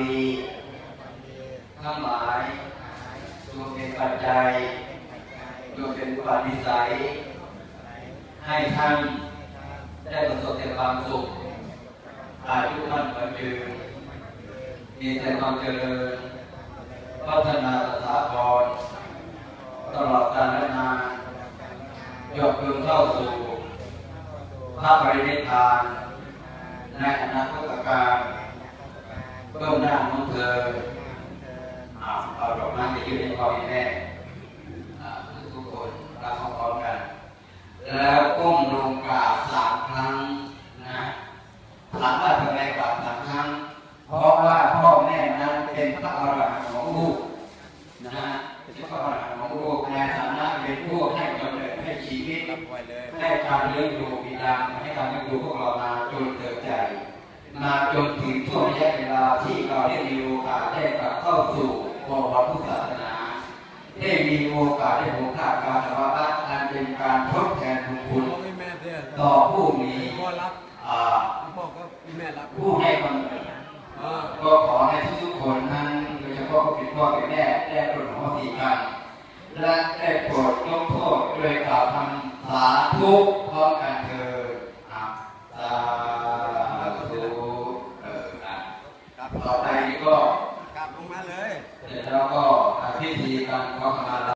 ดีทั้งหลายจงเป็นปัจจัยจงเป็นปัจจัยให้ท่านได้ประสบแต่ความสุขอายุมั่นขวัญยืนมีแต่ความเจริญ พัฒนาสาพรตลอดกาลนานยกพึงเข้าสู่พระปรินิพพานในอนาคตการ เบื้องหน้าของเธอเอาดอกไม้ไปยื่นให้พ่อให้แม่ทุกคนรับพร้อมกัน แล้วก้มลงกราบสามครั้งนะถามว่าทำไมกราบสามครั้ง เพราะว่าพ่อแม่นั้นเป็นพระอรหันต์ของลูกนะฮะเป็นพระอรหันต์ของลูกในฐานะเป็นผู้ให้กำเนิดให้ชีวิตให้การเลี้ยงดูบิดาให้การเลี้ยงดูพวกเรามาจนเติบใหญ่มาจนถึง สู่บวรพุทธศาสนาได้มีโอกาสได้โอกาสการสวาระอันเป็นการทดแทนบุญคุณต่อผู้มีผู้ให้กำเนิดก็ขอให้ทุกๆคนนั้นโดยเฉพาะผู้เป็นพ่อเป็นแม่ได้โปรดขอสีกันและได้โปรดยกโทษด้วยกล่าวคำสาธุพร้อมกันเถิดสาธุต่อไปนี้ก็ กลับลงมาเลย เสร็จแล้วก็พิธีการขอขมาลา